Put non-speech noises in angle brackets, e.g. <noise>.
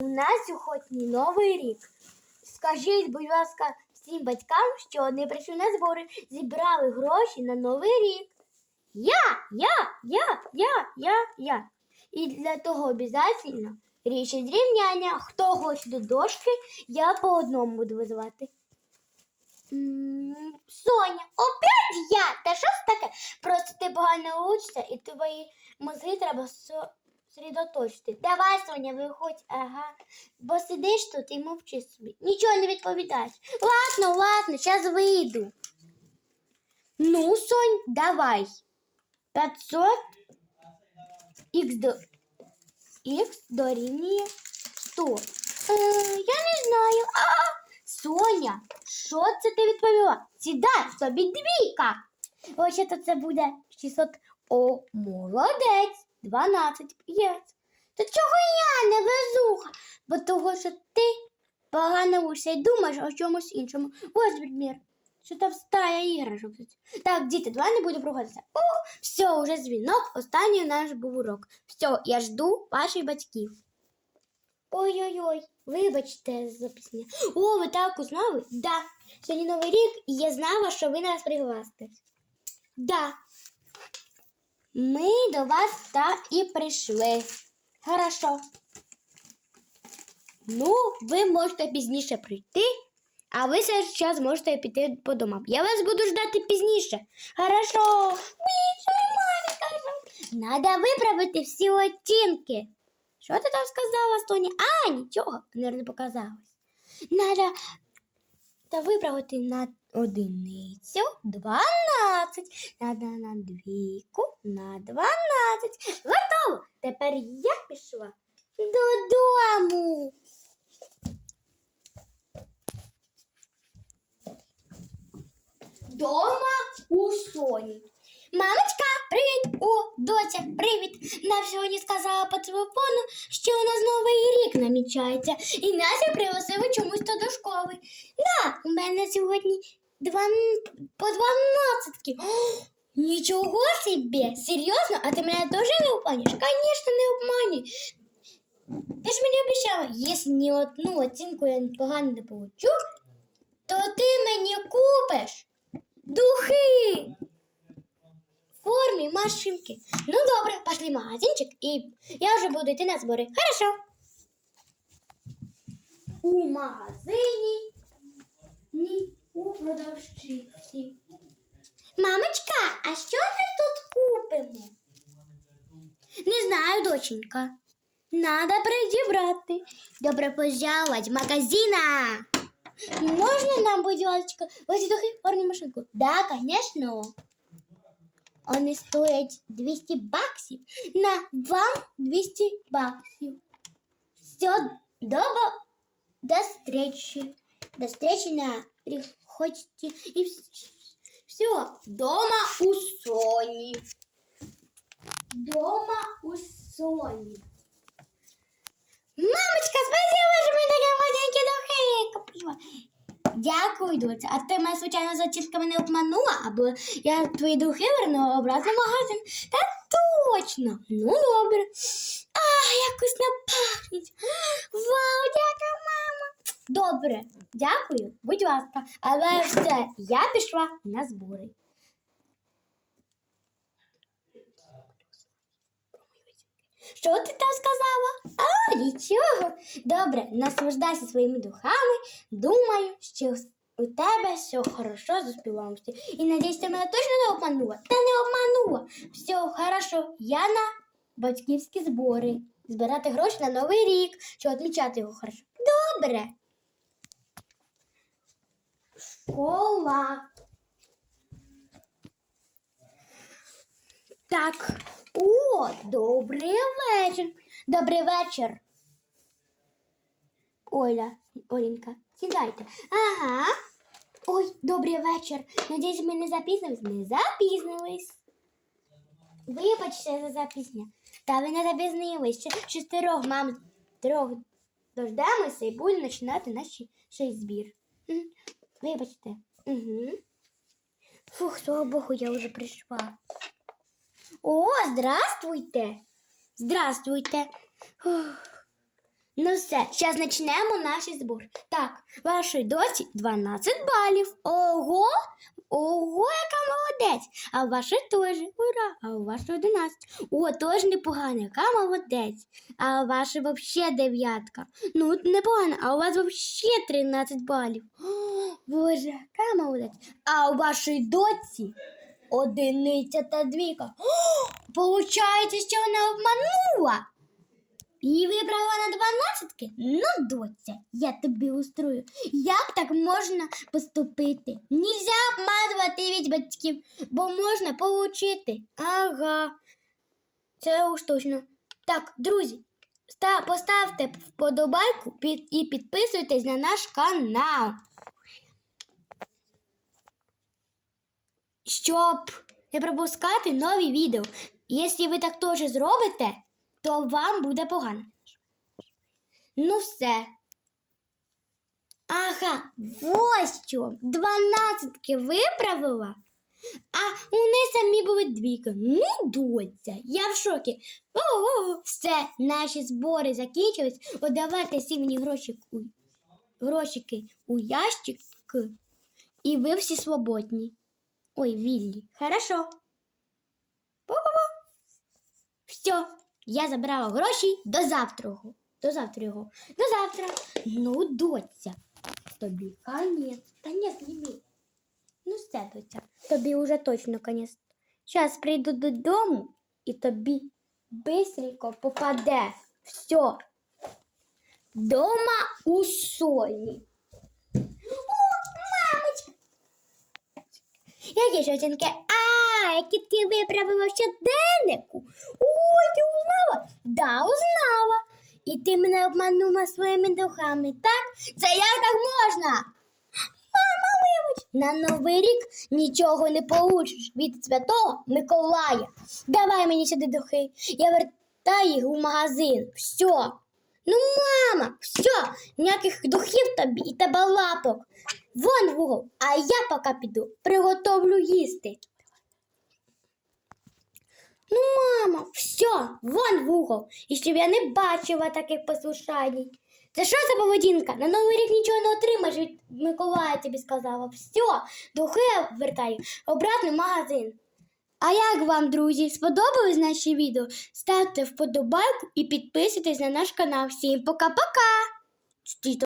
У нас сьогодні новий рік. Скажіть, будь ласка, всім батькам, що вони прийшли на збори, зібрали гроші на новий рік. Я, я, я, я, я, я. І для того обов'язково рішить зрівняння. Хто хоче до дошки, я по одному буду визивати. Соня, опять я! Та що ж таке? Просто ти погано учишся і твої мозги треба сосредоточити. Давай, Соня, виходь, ага. Бо сидиш тут і мовчи собі. Нічого не відповідаєш. Ладно, ладно, зараз вийду. Ну, Сонь, давай. 500 х до х дорівнює 100. Е, я не знаю. А, Соня, що це ти відповіла? Сідай, тобі двійка. Ось це буде 600. О, молодець. 12, 5. Та чого я не везуха? Бо того, що ти погано учишся і думаєш о чомусь іншому. Ось відмір. Що там стая іграшок. Так, діти, давай не буду проходитися. О, все, уже дзвінок, останній наш був урок. Все, я жду ваших батьків. Ой-ой-ой, вибачте за пісня. О, ви так узнали? Да. Сьогодні новий рік, і я знала, що ви нас пригласите. Да. Ми до вас та і прийшли. Хорошо. Ну, ви можете пізніше прийти, а ви зараз можете піти по домам. Я вас буду ждати пізніше. Хорошо. Надо виправити всі оттінки. Що ти там сказала, Соня? А, нічого, не показалось. Надо та виправити на одиницю 12. Надо на двійку на 12. Готово. Тепер я пішла додому. Дома у Соні. Мамочка, привіт! О, доця, привіт! Нам сьогодні сказала по телефону, що у нас новий рік намічається, і Настя пригласила чомусь то до школи. Да, у мене сьогодні два, по дванадцятки. <gasps> Нічого собі! Серйозно? А ти мене теж не обманюєш? Звісно, не обманюєш. Ти ж мені обіцяла, якщо ні одну оцінку я погано не получу, то ти мені купиш духи в формі машинки. Ну добре, пошли в магазинчик і я вже буду йти на збори. Хорошо. У магазині ні у продавщиці. Мамочка, а що ми тут купимо? Не знаю, доченька. Надо придібрати. Добре пожаловать в магазина. Можно нам, будь ласка, ось духи в формі машинку? Да, конечно. Вони стоять 200 баксів. На вам 200 баксів. Все, до, до встречи. До встречи на приходите. И все, дома у Сони. Дякую. А ти мене, звичайно, за оцінками не обманула, або я твої духи вернула обратно в магазин. Та точно. Ну, добре. А, якось не пахнуть. Вау, дякую, мама. Добре, дякую, будь ласка. Але все, я пішла на збори. Що ти там сказала? А, нічого. Добре, наслаждайся своїми духами. Думаю, що у тебе все хорошо з успіваємості. І надіюсь, ти мене точно не обманула? Та не обманула. Все хорошо. Я на батьківські збори. Збирати гроші на новий рік, щоб відмічати його хорошо. Добре. Школа. Так. О, добрий вечір. Добрий вечір. Оля, Оленька, сідайте. Ага. Ой, добрий вечір. Надіюсь, ми не запізнились? Не запізнились. Вибачте за запізнення. Та ви не запізнились. Ще чотирьох мам трьох дождемося і будемо починати наш ще збір. Вибачте. Угу. Фух, слава Богу, я вже прийшла. О, здравствуйте. Здравствуйте. Ух. Ну все, зараз почнемо наш збор. Так, вашій доці 12 балів. Ого! Ого, яка молодець! А у вашій теж. Ура! А у вашій 11. О, теж непогано, яка молодець. А у вашій взагалі дев'ятка. Ну, непогано, а у вас взагалі 13 балів. О, Боже, яка молодець. А у вашій доці одиниця та двійка. О, Получається, що вона обманула. І вибрала на дванадцятки? Ну, доця, я тобі устрою. Як так можна поступити? Нельзя обманувати від батьків, бо можна получити. Ага. Це уж точно. Так, друзі, поставте вподобайку і підписуйтесь на наш канал. Щоб не пропускати нові відео. Якщо ви так теж зробите, то вам буде погано. Ну все. Ага, ось що. Дванадцятки виправила, а вони самі були двійки. Ну, доця, я в шокі. О-о-о. Все, наші збори закінчились. Давайте всі мені гроші, у- грошики у ящик, і ви всі свободні. Ой, вільні. Хорошо. Все, я забрала гроші до завтра. До завтра. До завтра. Ну, доця. Тобі конець. Та ні, зніми. Ну все, доця. Тобі вже точно конець. Зараз прийду додому і тобі бистренько попаде. Все. Дома у солі. Які ж? А, які ти виправила в щоденнику. Ой? Да, узнала. І ти мене обманула своїми духами, так? Це як так можна? Мама, вибач, на новий рік нічого не получиш від святого Миколая. Давай мені сюди духи. Я вертаю їх у магазин. Все. Ну, мама, все, ніяких духів тобі і тебе лапок. Вон в угол, а я поки піду, приготовлю їсти. Ну, мама, все, вон в угол. І щоб я не бачила таких послушань. Це що за поведінка? На новий рік нічого не отримаєш від Миколая тобі сказала. Все, духи я вертаю обратно в магазин. А як вам, друзі, сподобалось наші відео? Ставте вподобайку і підписуйтесь на наш канал. Всім пока-пока!